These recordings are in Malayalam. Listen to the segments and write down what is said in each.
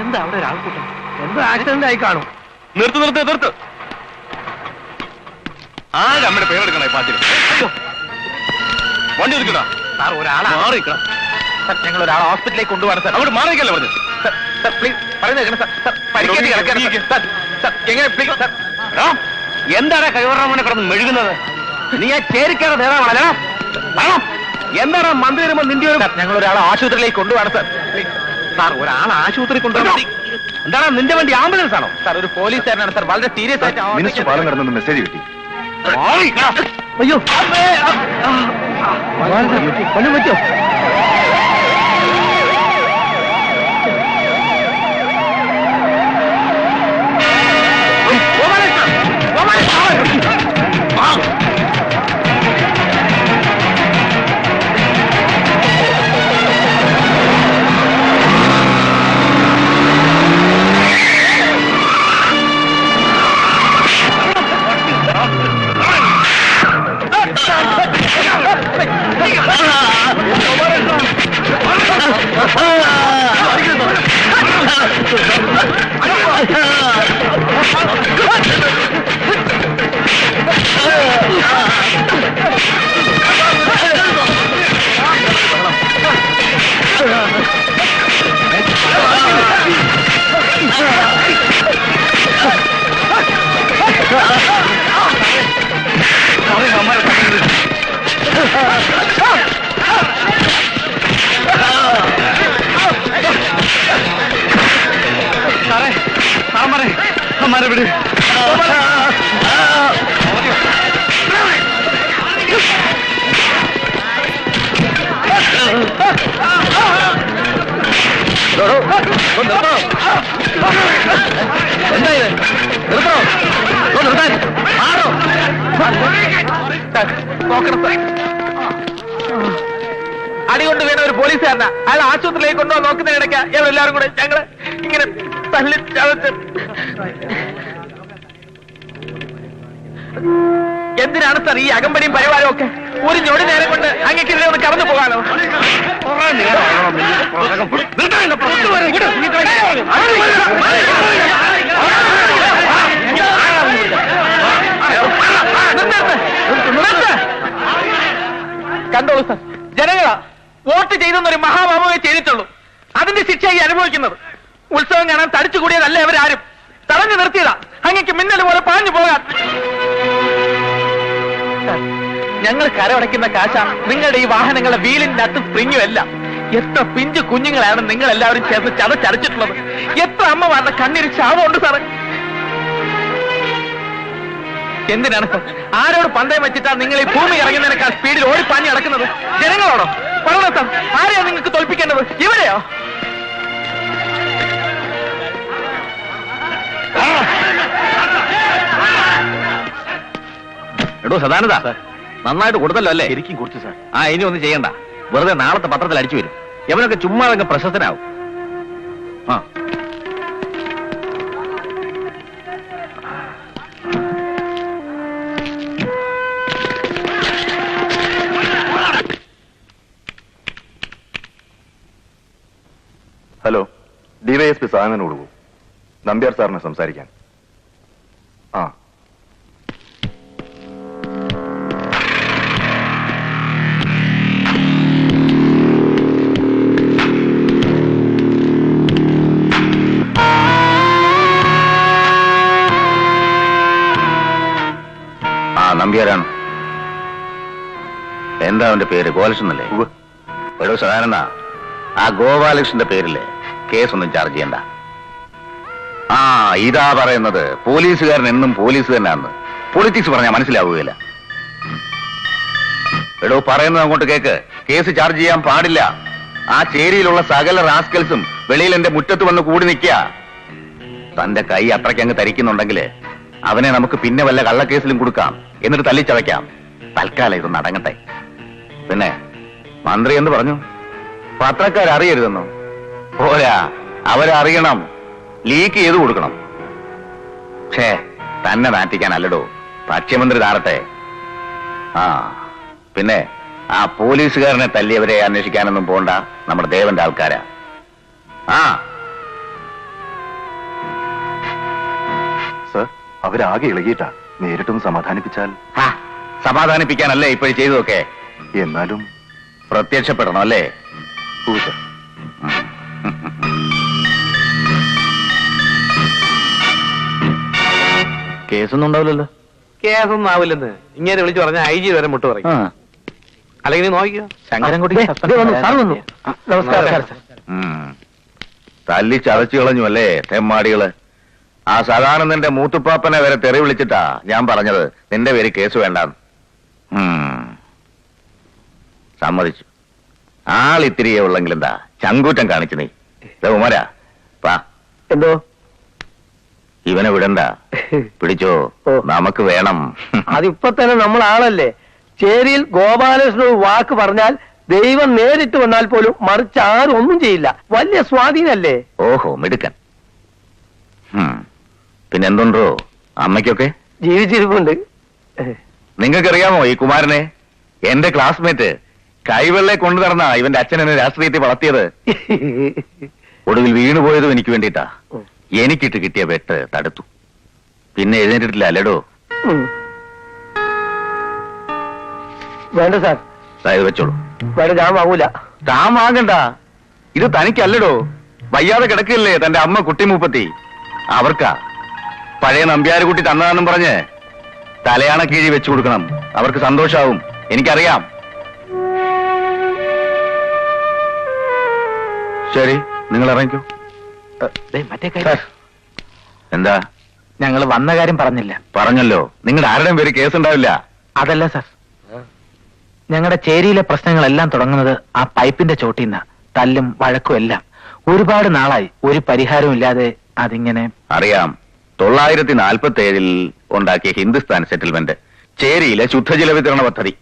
എന്താ അവിടെ ഒരാൾക്കൂട്ടം? എന്തോ ആക്സിഡന്റ് ആയി കാണും. നിർത്ത് നിർത്ത് നിർത്ത്. ആ അമ്മയുടെ പേരെടുക്കണേ പാച്ചിൽ വണ്ടി ഒതുക്കണ സാർ ഒരാളെ. മാറിക്കണം സാർ ഞങ്ങൾ ഒരാളെ ഹോസ്പിറ്റലിലേക്ക് കൊണ്ടുപോകണം സാർ. അവിടെ മാറിക്കല്ലേ പറഞ്ഞു സാർ സാർ പ്ലീസ് പറയുന്നത് കേൾക്കണം സാർ. സാർ പരിക്കേറ്റ് കിടക്കണം സാർ. സാർ സാർ എങ്ങനെ പ്ലീസ് സാർ? എന്താണ് കൈവറമനെ കിടന്ന് മെഴുകുന്നത്? നീ ആ ചേരിക്കാരുടെ നേതാവാണല്ലോ എന്താണ് മന്ത്രി വരുമ്പോ നിന്റെ ഒരു ഞങ്ങൾ ഒരാളെ ആശുപത്രിയിലേക്ക് കൊണ്ടുപോകണം സാർ. സാർ ഒരാളെ ആശുപത്രി കൊണ്ടുപോകണം എന്താണ് നിന്റെ വണ്ടി ആംബുലൻസ് ആണോ? സാർ ഒരു പോലീസുകാരനാണ് സാർ വളരെ സീരിയസ് ആയിട്ട് മിനിസ്റ്റർ പാലം കടന്നു മെസ്സേജ് കിട്ടി. അയ്യോ. കൊല്ലം നോക്കണം സാർ അടികൊണ്ട് വീണ ഒരു പോലീസുകാരനാ. അയാൾ ആശുപത്രിയിലേക്ക് കൊണ്ടുപോകാൻ നോക്കുന്നതിനിടയ്ക്ക് ഇവരെല്ലാവരും കൂടെ ഞങ്ങൾ ഇങ്ങനെ തല്ലി ചതച്ച് എന്തിനാണ് സാർ ഈ അകമ്പടിയും പരിവാരവും ഒക്കെ? ഒരു ഞൊടി നേരം കൊണ്ട് അങ്ങേക്കെതിരെ ഒന്ന് കടന്നു പോകാനോ കണ്ടോളൂ സാർ. ജനങ്ങളാ വോട്ട് ചെയ്തെന്നൊരു മഹാപാപമേ ചെയ്തിട്ടുള്ളൂ. അതിന്റെ ശിക്ഷയായി അനുഭവിക്കുന്നത്. ഉത്സവം കാണാൻ തടിച്ചു കൂടിയതല്ല ഇവരാരും തടഞ്ഞു നിർത്തിയതാ. അങ്ങക്ക് മിന്നൽ പോലെ പാഞ്ഞു പോകാൻ. ഞങ്ങൾ കരമടയ്ക്കുന്ന കാശാണ് നിങ്ങളുടെ ഈ വാഹനങ്ങളുടെ വീലിന്റെ അത്ത് സ്പ്രിങ്ങും എത്ര പിഞ്ചു കുഞ്ഞുങ്ങളാണ് നിങ്ങൾ എല്ലാവരും ചേർന്ന് ചതച്ചടച്ചിട്ടുള്ളത്. എത്ര അമ്മമാരുടെ കണ്ണീര് ശാപമുണ്ട് സാറേ. എന്തിനാണ്? ആരോട് പന്തയം വെച്ചിട്ടാ നിങ്ങൾ ഈ ഭൂമി ഇറങ്ങുന്നതിനേക്കാൾ സ്പീഡിൽ ഓടി ഓടിപ്പാഞ്ഞ് നടക്കുന്നത്? ജനങ്ങളോടോ സാർ ആരെയാണ് നിങ്ങൾക്ക് തോൽപ്പിക്കേണ്ടത്? ഇവരെയോ എടോ സദാനന്ദ നന്നായിട്ട് കൊടുത്തല്ലോ അല്ലേ? ശരിക്കും കുറിച്ച് സാർ. ആ ഇനി ഒന്നും ചെയ്യണ്ട. വെറുതെ നാളത്തെ പത്രത്തിൽ അടിച്ചു വരും. എവനൊക്കെ ചുമ്മാ അങ്ങ് പ്രശസ്തനാവും. ആ. ഡിവൈഎസ്പി സാധനം ഉള്ളൂ നമ്പ്യാർ സാറിനെ സംസാരിക്കാൻ. ആ. നമ്പ്യാരാണ്. എന്താ അവന്റെ പേര്? ഗോപാലകൃഷ്ണൻ അല്ലേ സാധാരണ എടോ സദാനന്ദ ആ ഗോപാലകൃഷ്ണന്റെ പേരിൽ കേസൊന്നും ചാർജ് ചെയ്യണ്ട. ആ ഇതാ പറയുന്നത്. പോലീസുകാരൻ എന്നും പോലീസ് തന്നെയാന്ന് പൊളിറ്റിക്സ് പറഞ്ഞാൽ മനസ്സിലാവുകയില്ല. എടോ പറയുന്നത് അങ്ങോട്ട് കേക്ക്. കേസ് ചാർജ് ചെയ്യാൻ പാടില്ല. ആ ചേരിയിലുള്ള സകല റാസ്കൽസും വെളിയിൽ എന്റെ മുറ്റത്ത് വന്ന് കൂടി നിൽക്കുക തന്റെ കൈ അത്രയ്ക്ക് അങ്ങ് തരിക്കുന്നുണ്ടെങ്കിൽ അവനെ നമുക്ക് പിന്നെ വല്ല കള്ളക്കേസിലും കൊടുക്കാം. എന്നിട്ട് തല്ലിച്ചവയ്ക്കാം. തൽക്കാലം ഇതൊന്ന് അടങ്ങട്ടെ. പിന്നെ മന്ത്രി എന്ന് പറഞ്ഞു? പത്രക്കാരറിയരുതെന്നോ? പോരാ അവരറിയണം. ലീക്ക് ചെയ്ത് കൊടുക്കണം. പക്ഷേ തന്നെ നാട്ടിക്കാനല്ലടോ ഭക്ഷ്യമന്ത്രി താറട്ടെ ആ പിന്നെ ആ പോലീസുകാരനെ തല്ലിയവരെ അന്വേഷിക്കാനൊന്നും പോണ്ട. നമ്മുടെ ദേവന്റെ ആൾക്കാരാ. ആ. സർ അവരാകെ ഇളകിയിട്ടാ. നേരിട്ടും സമാധാനിപ്പിച്ചാൽ. ആ, സമാധാനിപ്പിക്കാനല്ലേ ഇപ്പോൾ ചെയ്തതൊക്കെ. എന്നാലും പ്രത്യക്ഷപ്പെടണം അല്ലേ? കേസൊന്നും ഉണ്ടാവില്ലല്ലോ. കേസൊന്നും ആവില്ലെന്ന് ഇങ്ങനെ വിളിച്ചു പറഞ്ഞ ഐ ജി വരെ മുട്ട് പറയും അല്ലെങ്കിൽ നീ നോക്കിയോ ശങ്കരൻകുട്ടി നമസ്കാരം. തല്ലി ചതച്ചു കളഞ്ഞു അല്ലേ തെമ്മാടികൾ? ആ സദാനന്ദന്റെ മൂത്തുപ്പാപ്പനെ വരെ തെറി വിളിച്ചിട്ടാ ഞാൻ പറഞ്ഞത്. നിന്റെ പേര് കേസ് വേണ്ടാന്ന്. സമ്മതിച്ചു. ആളിത്തിരിയേ ഉള്ളെങ്കിൽ എന്താ ചങ്കൂറ്റം കാണിച്ചു നീ. ഉമാരാ പാ എന്തോ? ഇവനെ വിടണ്ട. പിടിച്ചോ നമുക്ക് വേണം. അതിപ്പോ തന്നെ നമ്മൾ ആളല്ലേ? ചേരിയിൽ ഗോപാലകൃഷ്ണൻ ഒരു വാക്ക് പറഞ്ഞാൽ ദൈവം നേരിട്ട് വന്നാൽ പോലും മറിച്ച് ആരും ഒന്നും ചെയ്യില്ല. വലിയ സ്വാധീനല്ലേ? ഓഹോ മിടുക്കൻ. പിന്നെന്തുണ്ടോ? അമ്മയ്ക്കൊക്കെ? ജീവിച്ചിരിപ്പുണ്ട്. നിങ്ങൾക്കറിയാമോ ഈ കുമാരനെ? എന്റെ ക്ലാസ്മേറ്റ് കൈവെള്ളെ കൊണ്ടു നടന്ന ഇവന്റെ അച്ഛൻ എന്നെ രാഷ്ട്രീയത്തിൽ വളർത്തിയത്. ഒടുവിൽ വീണുപോയതും എനിക്ക് വേണ്ടിട്ടാ. എനിക്കിട്ട് കിട്ടിയ വെട്ട് തടുത്തു. പിന്നെ എഴുന്നേറ്റിട്ടില്ല അല്ലടോ? വേണ്ട സാർ. അതായത് വെച്ചോളൂ. വേണ്ട ഞാൻ വാങ്ങൂല. താൻ വാങ്ങണ്ട. ഇത് തനിക്കല്ലടോ. വയ്യാതെ കിടക്കില്ലേ തന്റെ അമ്മ കുട്ടിമൂപ്പത്തി? അവർക്കാ. പഴയ നമ്പ്യാരുകുട്ടി തന്നതാണെന്നും പറഞ്ഞ് തലയാണ കീഴി വെച്ചു കൊടുക്കണം. അവർക്ക് സന്തോഷാവും. എനിക്കറിയാം. ശരി നിങ്ങൾ ഇറങ്ങിക്കോ. മറ്റേ എന്താ? ഞങ്ങൾ വന്ന കാര്യം പറഞ്ഞില്ല. പറഞ്ഞല്ലോ. നിങ്ങളുടെ ആരുടെയും പേര് കേസ് ഉണ്ടാവില്ല അതല്ല സർ. ഞങ്ങളുടെ ചേരിയിലെ പ്രശ്നങ്ങളെല്ലാം തുടങ്ങുന്നത് ആ പൈപ്പിന്റെ ചോട്ടിന്ന. തല്ലും വഴക്കും എല്ലാം. ഒരുപാട് നാളായി. ഒരു പരിഹാരവും ഇല്ലാതെ അതിങ്ങനെ അറിയാം. തൊള്ളായിരത്തി നാൽപ്പത്തി ഏഴിൽ ഉണ്ടാക്കിയ ഹിന്ദുസ്ഥാൻ സെറ്റിൽമെന്റ് ചേരിയിലെ ശുദ്ധജല വിതരണ പദ്ധതി.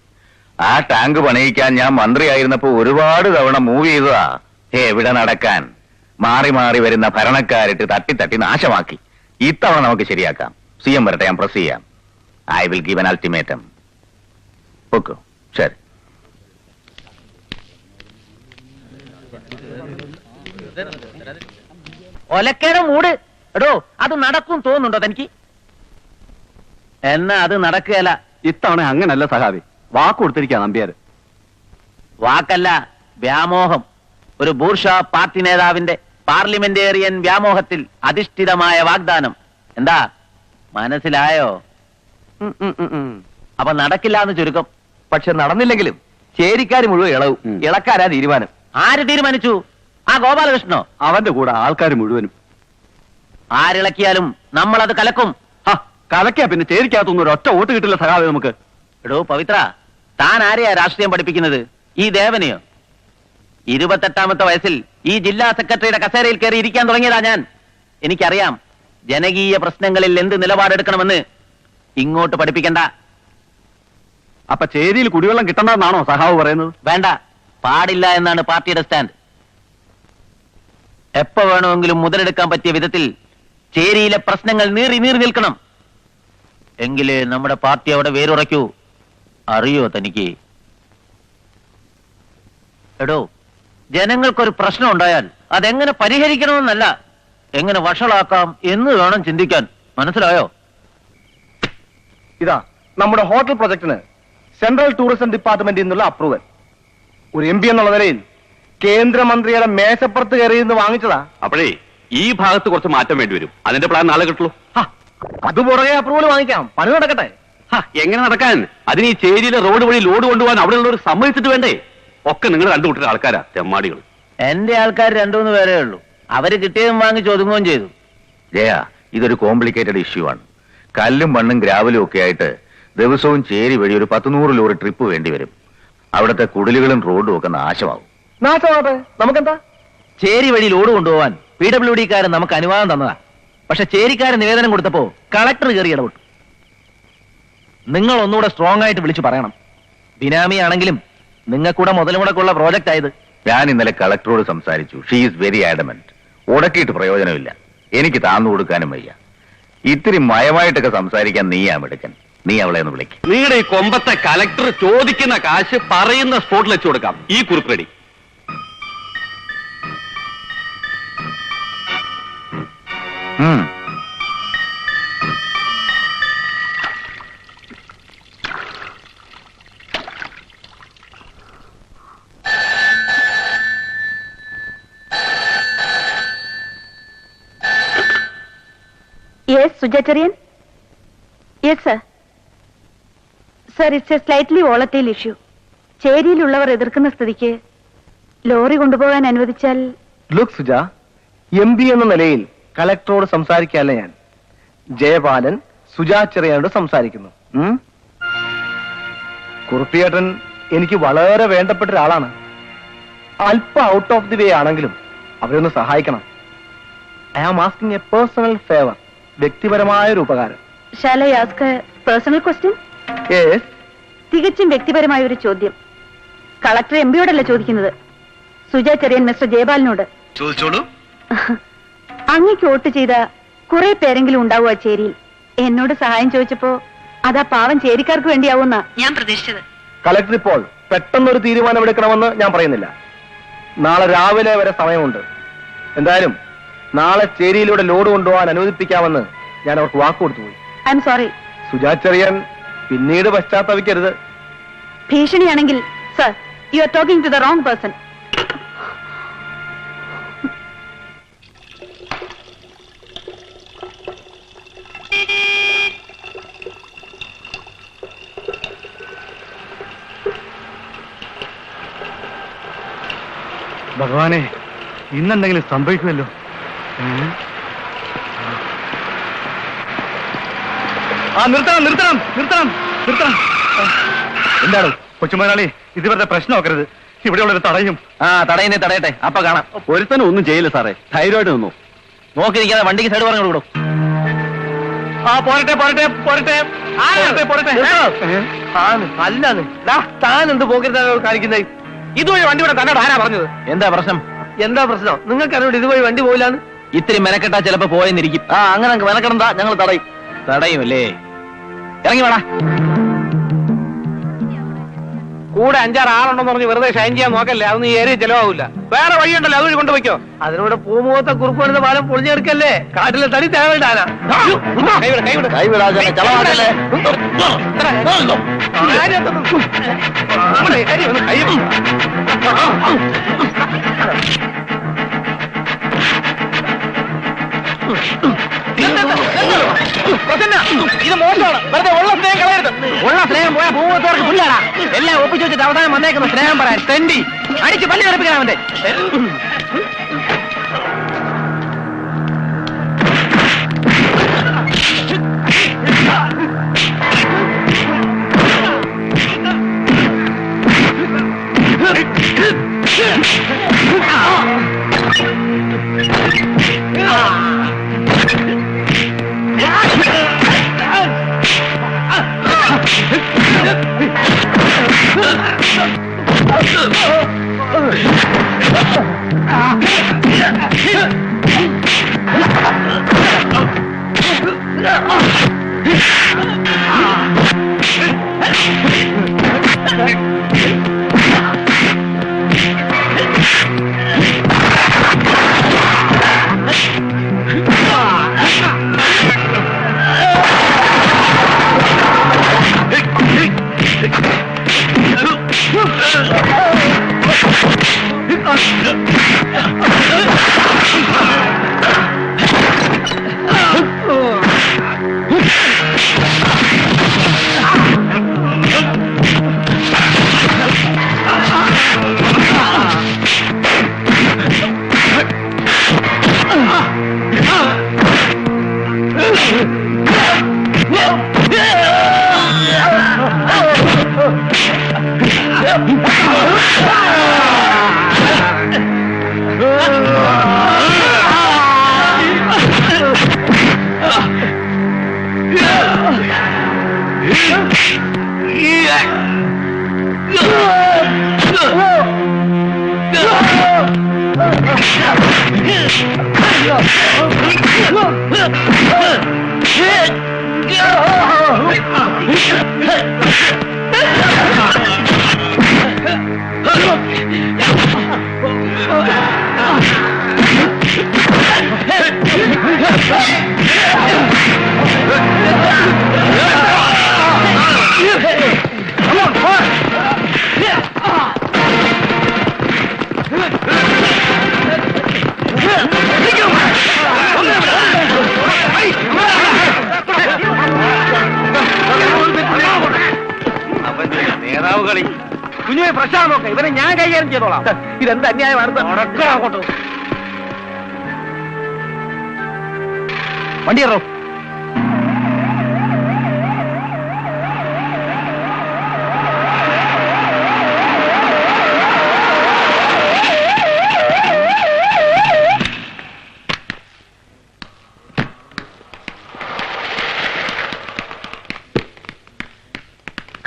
ആ ടാങ്ക് പണിയിക്കാൻ ഞാൻ മന്ത്രിയായിരുന്നപ്പോ ഒരുപാട് തവണ മൂവ് ചെയ്തതാ. എവിടെ നടക്കാൻ. മാറി മാറി വരുന്ന ഭരണക്കാരിട്ട് തട്ടി തട്ടി നാശമാക്കി. ഇത്തവണ നമുക്ക് ശരിയാക്കാം. സി എം വരട്ടെ ഞാൻ പ്രസ് ചെയ്യാം. I will give an ultimatum. Okay ശരി. ഒലക്കേടെ മൂട്. എടോ അത് നടക്കും തോന്നുന്നുണ്ടോ തനിക്ക്? എന്നാ അത് നടക്കുകയല്ല. ഇത്തവണ അങ്ങനല്ല സഹാബി. വാക്ക് കൊടുത്തിരിക്കുക നമ്പ്യാര്. വാക്കല്ല വ്യാമോഹം. ഒരു ബൂർഷ പാർട്ടി നേതാവിന്റെ പാർലമെന്റേറിയൻ വ്യാമോഹത്തിൽ അധിഷ്ഠിതമായ വാഗ്ദാനം. എന്താ? മനസ്സിലായോ? അപ്പൊ നടക്കില്ല എന്ന് ചുരുക്കം. പക്ഷെ നടന്നില്ലെങ്കിലും ചേരിക്കാര് മുഴുവൻ ഇളവും. ഇളക്കാരാ തീരുമാനം. ആര് തീരുമാനിച്ചു? ആ ഗോപാലകൃഷ്ണനോ? അവന്റെ കൂടെ ആൾക്കാർ മുഴുവനും. ആരിളക്കിയാലും നമ്മൾ അത് കലക്കും കലക്കാ പിന്നെ ചേരിക്കകത്തൊന്നും ഒരു ഒറ്റ വോട്ട് കിട്ടില്ല സഹാബി നമുക്ക്. എടോ പവിത്ര താൻ ആരെയാ രാഷ്ട്രീയം പഠിപ്പിക്കുന്നത്? ഈ ദേവനെയോ? ഇരുപത്തെട്ടാമത്തെ വയസ്സിൽ ഈ ജില്ലാ സെക്രട്ടറിയുടെ കസേരയിൽ കയറി ഇരിക്കാൻ തുടങ്ങിയതാ ഞാൻ. എനിക്കറിയാം ജനകീയ പ്രശ്നങ്ങളിൽ എന്ത് നിലപാടെടുക്കണമെന്ന് ഇങ്ങോട്ട് പഠിപ്പിക്കണ്ട. അപ്പൊ ചേരിയിൽ കുടിവെള്ളം കിട്ടണ്ടെന്നാണോ സഹാവ് പറയുന്നത്? വേണ്ട. പാടില്ല എന്നാണ് പാർട്ടിയുടെ സ്റ്റാൻഡ്. എപ്പോ വേണമെങ്കിലും മുതലെടുക്കാൻ പറ്റിയ വിധത്തിൽ ചേരിയിലെ പ്രശ്നങ്ങൾ നീറി നീറി നിൽക്കണം. എങ്കിലേ നമ്മുടെ പാർട്ടി അവിടെ വേരുറയ്ക്കൂ. അറിയോ തനിക്ക്? എടോ ജനങ്ങൾക്കൊരു പ്രശ്നം ഉണ്ടായാൽ അതെങ്ങനെ പരിഹരിക്കണമെന്നല്ല എങ്ങനെ വഷളാക്കാം എന്ന് വേണം ചിന്തിക്കാൻ. മനസ്സിലായോ? ഇതാ നമ്മുടെ ഹോട്ടൽ പ്രൊജക്ടിന് സെൻട്രൽ ടൂറിസം ഡിപ്പാർട്ട്മെന്റിൽ നിന്നുള്ള അപ്രൂവൽ. ഒരു എം പി എന്നുള്ള നിലയിൽ കേന്ദ്രമന്ത്രിയുടെ മേശപ്പുറത്ത് കയറി നിന്ന് വാങ്ങിച്ചതാ. അപ്പോഴേ ഈ ഭാഗത്ത് കുറച്ച് മാറ്റം വേണ്ടി വരും. അതിന്റെ പ്ലാൻ നാളെ കിട്ടുള്ളൂ. അത് പുറകെ അപ്രൂവൽ വാങ്ങിക്കാം. പണി നടക്കട്ടെ. എങ്ങനെ നടക്കാൻ? അതിന് ഈ ചേരിയിലെ റോഡ് വഴി ലോഡ് കൊണ്ടുപോകാൻ അവിടെയുള്ളവർ സമ്മതിച്ചിട്ട് വേണ്ടേ? ഒക്കെ നിങ്ങൾ കണ്ടുപിട്ടുന്ന ആൾക്കാരാ തെമ്മാടികൾ എന്റെ ആൾക്കാർ രണ്ടുമൂന്ന് പേരേ ഉള്ളൂ. അവർ കിട്ടിയതും വാങ്ങി ഒതുങ്ങുകയും ചെയ്തു. ജയ ഇതൊരു കോംപ്ലിക്കേറ്റഡ് ഇഷ്യൂ ആണ്. കല്ലും മണ്ണും ഗ്രാവലും ഒക്കെ ആയിട്ട് ദിവസവും ചേരി വഴി ഒരു പത്ത് നൂറ് ലോറി ട്രിപ്പ് വേണ്ടി വരും. അവിടുത്തെ കുടിലുകളും റോഡും ഒക്കെ നാശമാവും. നാശമാവട്ടെ നമുക്കെന്താ? ചേരി വഴി ലോഡ് കൊണ്ടുപോവാൻ പി ഡബ്ല്യു ഡിക്കാരൻ നമുക്ക് അനുവാദം തന്നതാ. പക്ഷെ ചേരിക്കാരൻ നിവേദനം കൊടുത്തപ്പോ കളക്ടർ കയറി ഇടപെട്ടു. നിങ്ങൾ ഒന്നുകൂടെ സ്ട്രോങ് ആയിട്ട് വിളിച്ചു പറയണം. ബിനാമി ആണെങ്കിലും നിങ്ങൾക്കൂടെ മുതൽ മുടക്കുള്ള പ്രോജക്റ്റ് ആയത്? ഞാൻ ഇന്നലെ കളക്ടറോട് സംസാരിച്ചു. ഷീ ഈസ് വെരി ആഡമന്റ് ഉടക്കിയിട്ട് പ്രയോജനമില്ല. എനിക്ക് താന്നു കൊടുക്കാനും വയ്യ. ഇത്തിരി മയമായിട്ടൊക്കെ സംസാരിക്കാൻ നീയാ മിടുക്കൻ. നീ അവളെ ഒന്ന് വിളിക്കും. നിങ്ങളുടെ ഈ കൊമ്പത്തെ കളക്ടർ ചോദിക്കുന്ന കാശ് പറയുന്ന സ്പോട്ടിൽ വെച്ചു കൊടുക്കാം. ഈ കുറിപ്പ് ready. Suja Cherian yes sir sir it's a slightly volatile issue ചേരിയിലുള്ളവർ എതിർക്കുന്ന സ്ഥിതിക്ക് ലോറി കൊണ്ടുപോകാൻ അനുവദിച്ചാൽ ലുക്ക് സുജ എം പി എന്ന നിലയിൽ കലക്ടറോട് സംസാരിക്കാല്ല ഞാൻ. ജയപാലൻ സുജാ ചെറിയാനോട് സംസാരിക്കുന്നു? കുറുപ്പിയേട്ടൻ എനിക്ക് വളരെ വേണ്ടപ്പെട്ട ഒരാളാണ്. അല്പം ഔട്ട് ഓഫ് ദി വേ ആണെങ്കിലും അവരൊന്ന് സഹായിക്കണം. I am asking a personal favour വ്യക്തിപരമായ ഒരു ഉപകാരം പേഴ്സണൽ ക്വസ്റ്റ്യൻ തികച്ചും വ്യക്തിപരമായ ഒരു ചോദ്യം. കളക്ടർ എം പിയോടല്ല ചോദിക്കുന്നത്? സുജ ചെറിയൻ മിസ്റ്റർ ജയപാലിനോട് ചോദിച്ചോളൂ. അങ്ങക്ക് വോട്ട് ചെയ്ത കുറെ പേരെങ്കിലും ഉണ്ടാവും ആ ചേരിയിൽ. എന്നോട് സഹായം ചോദിച്ചപ്പോ അതാ പാവം ചേരിക്കാർക്ക് വേണ്ടിയാവുന്ന ഞാൻ പ്രതീക്ഷിച്ചത്. കളക്ടർ ഇപ്പോൾ പെട്ടെന്നൊരു തീരുമാനമെടുക്കണമെന്ന് ഞാൻ പറയുന്നില്ല. നാളെ രാവിലെ വരെ സമയമുണ്ട്. എന്തായാലും നാളെ ചേരിയിലൂടെ ലോഡ് കൊണ്ടുപോകാൻ അനുവദിപ്പിക്കാമെന്ന് ഞാൻ അവർക്ക് വാക്ക് കൊടുത്തു പോയി. ഐ എം സോറി സുജാചെറിയാൻ പിന്നീട് പശ്ചാത്തപിക്കരുത്. ഭീഷണിയാണെങ്കിൽ sir you are talking to the wrong person ഭഗവാനെ ഇന്നെന്തെങ്കിലും സംഭവിക്കുമല്ലോ? ആ നിർത്തണം നിർത്തണം നിർത്തണം നിർത്തണം. എന്താണ് കൊച്ചുമുതലാളി ഇത് വെറുതെ പ്രശ്നമാക്കരുത് ഇവിടെയുള്ളൊരു തടയും. ആ തടയുന്നേ തടയട്ടെ. അപ്പൊ കാണാം. ഒരുത്തനും ഒന്നും ചെയ്യില്ല സാറേ. ധൈര്യമായിട്ട് നിന്നു. നോക്കിയിരിക്കാതെ വണ്ടിക്ക് സൈഡ് പറഞ്ഞു കൊടുക്കും ആ പോരട്ടെ പോരട്ടെ പോരട്ടെ. അല്ലാന്ന് താൻ എന്ത് കാണിക്കുന്നത് ഇതുവഴി വണ്ടി ഇവിടെ തന്നെ ആരാ പറഞ്ഞത്? എന്താ പ്രശ്നം? എന്താ പ്രശ്നം? നിങ്ങൾക്ക് അറിയോട് ഇതുവഴി വണ്ടി പോയില്ലാന്ന്? ഇത്തിരി മെനക്കെട്ടാ ചിലപ്പോ പോയെന്നിരിക്കും ആ അങ്ങനെ മെനക്കെടണ്ട ഞങ്ങൾ തടയും തടയും അല്ലേ ഇറങ്ങി വേണ കൂടെ അഞ്ചാറ് ആളുണ്ടെന്ന് പറഞ്ഞ് വെറുതെ ഷൈൻ ചെയ്യാൻ നോക്കല്ലേ അതൊന്നും ഈ ഏരിയ ചെലവാകില്ല വേറെ വഴിയുണ്ടല്ലോ അതുവഴി കൊണ്ടുപോയിക്കോ അതിനൂടെ പൂമുഖത്തെ കുറുപ്പ് വരുന്ന പാലം പൊളിഞ്ഞെടുക്കല്ലേ കാട്ടിലെ തടി തേവണ്ടാനാ ഇത് മോശമാണ്. വെറുതെ ഉള്ള സ്നേഹം കളയരുത്. ഉള്ള സ്നേഹം പോയാ പൂവത്തോർക്ക് പുല്ലാടാ എല്ലാം ഒപ്പിച്ചു വെച്ചിട്ട് അവസാനം വന്നേക്കുന്ന സ്നേഹം പറയാൻ. തെണ്ടി. അടിച്ച് പല്ലി കിടപ്പിക്കണം അവന്റെ Stop. 说，老。കൈകാര്യം ചെയ്തോളാം. ഇതെന്ത് അന്യായമാണ് അങ്ങോട്ട് വണ്ടി കയറോ.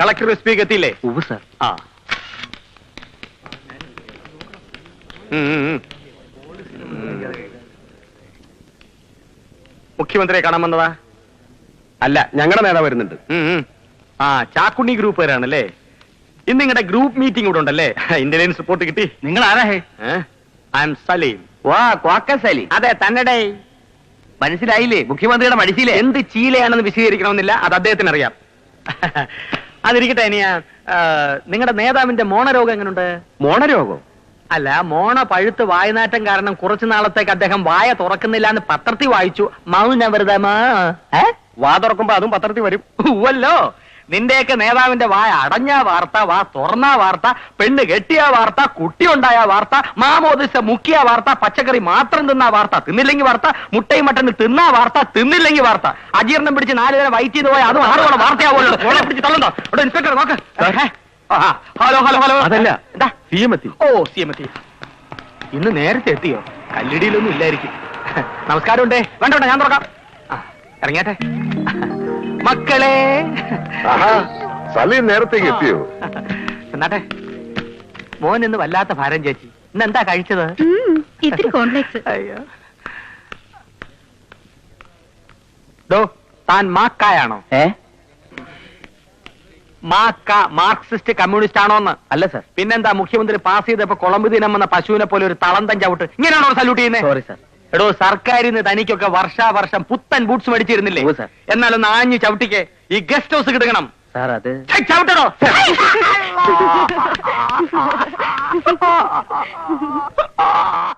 Collector speak എത്തിയില്ലേ? ഉവ് സാർ. ആ. മുഖ്യമന്ത്രിയെ കാണാൻ വന്നതാ? അല്ല ഞങ്ങളുടെ നേതാവ് വരുന്നുണ്ട്. ആ ചാക്കുണ്ണി ഗ്രൂപ്പ് വരാണല്ലേ ഇന്ന് നിങ്ങളുടെ ഗ്രൂപ്പ് മീറ്റിംഗ് ഇവിടെ ഉണ്ടല്ലേ? ഇന്റലിജൻസ് സപ്പോർട്ട് കിട്ടി. നിങ്ങൾ ആരാ ഹേ? ഐ എം സലീം വാ അതെ തന്നടേ. മനസ്സിലായില്ലേ? മുഖ്യമന്ത്രിയുടെ മടിച്ചില്ലേ എന്ത് ചീലയാണെന്ന് വിശദീകരിക്കണമെന്നില്ല അത് അദ്ദേഹത്തിന് അറിയാം അതിരിക്കട്ടെ ഇനിയാ നിങ്ങളുടെ നേതാവിന്റെ മോണരോഗം എങ്ങനെയുണ്ട് മോണരോഗം? അല്ല മോണ പഴുത്ത് വായനാറ്റം കാരണം കുറച്ചു നാളത്തേക്ക് അദ്ദേഹം വായ തുറക്കുന്നില്ല എന്ന് പത്രത്തിൽ വായിച്ചു. മൗനവൃതമാ വാ തുറക്കുമ്പോ അതും പത്രത്തിൽ വരും. ഉവല്ലോ നിന്റെയൊക്കെ നേതാവിന്റെ വായ അടഞ്ഞ വാർത്ത വാ തുറന്ന വാർത്ത പെണ്ണ് കെട്ടിയ വാർത്ത കുട്ടി ഉണ്ടായ വാർത്ത മാമോദിസ മുക്കിയ വാർത്ത പച്ചക്കറി മാത്രം തിന്ന വാർത്ത തിന്നില്ലെങ്കിൽ വാർത്ത മുട്ടയും മട്ടന് തിന്ന വാർത്ത തിന്നില്ലെങ്കിൽ വാർത്ത. അജീർണം പിടിച്ച് നാലുപേരെ വൈറ്റ് ചെയ്ത് പോയ അതും ആറോളം വാർത്തയാവുമല്ലോ. മോളെ പിടിച്ച് തള്ളുണ്ടോ? ഇവിടെ ഇൻസ്പെക്ടർ നോക്ക്. Hello hello hello. അതല്ല എന്താ സി എം എത്തി ഓ സി എം എത്തി ഇന്ന് നേരത്തെ എത്തിയോ? കല്ലിടിയിലൊന്നും ഇല്ലായിരിക്കും. നമസ്കാരം ഉണ്ടേ വേണ്ട വേണ്ട ഞാൻ തുറക്കാം. ഇറങ്ങിയാട്ടെ. മക്കളെ. സലീം നേരത്തേക്ക് എത്തിയോ? എന്നാട്ടെ. മോൻ ഇന്ന് വല്ലാത്ത ഭാരം ചേച്ചി. ഇന്ന് എന്താ കഴിച്ചത്? ഇത്തിരി കോംപ്ലക്സ് അയ്യോ. ഡോ താൻ മാക്കായാണോ? ഏ? മാക്ക മാർക്സിസ്റ്റ് കമ്മ്യൂണിസ്റ്റ് ആണോന്ന് അല്ല സർ. പിന്നെന്താ മുഖ്യമന്ത്രി പാസ് ചെയ്തപ്പോ കൊളമ്പ് ദിനം എന്ന പശുവിനെ പോലെ ഒരു തളന്തം ചവിട്ട്. ഇങ്ങനെയാണോ സല്യൂട്ട് ചെയ്യുന്നത് സോറി സർ എടോ സർക്കാരിൽ നിന്ന് തനിക്കൊക്കെ വർഷാവർഷം പുത്തൻ ബൂട്ട്സ് മേടിച്ചിരുന്നില്ലേ? സാർ. എന്നാലൊന്ന് ആഞ്ഞു ചവിട്ടിക്ക്. ഈ ഗസ്റ്റ് ഹൗസ് കിടക്കണം. സാർ അത് ഛെ,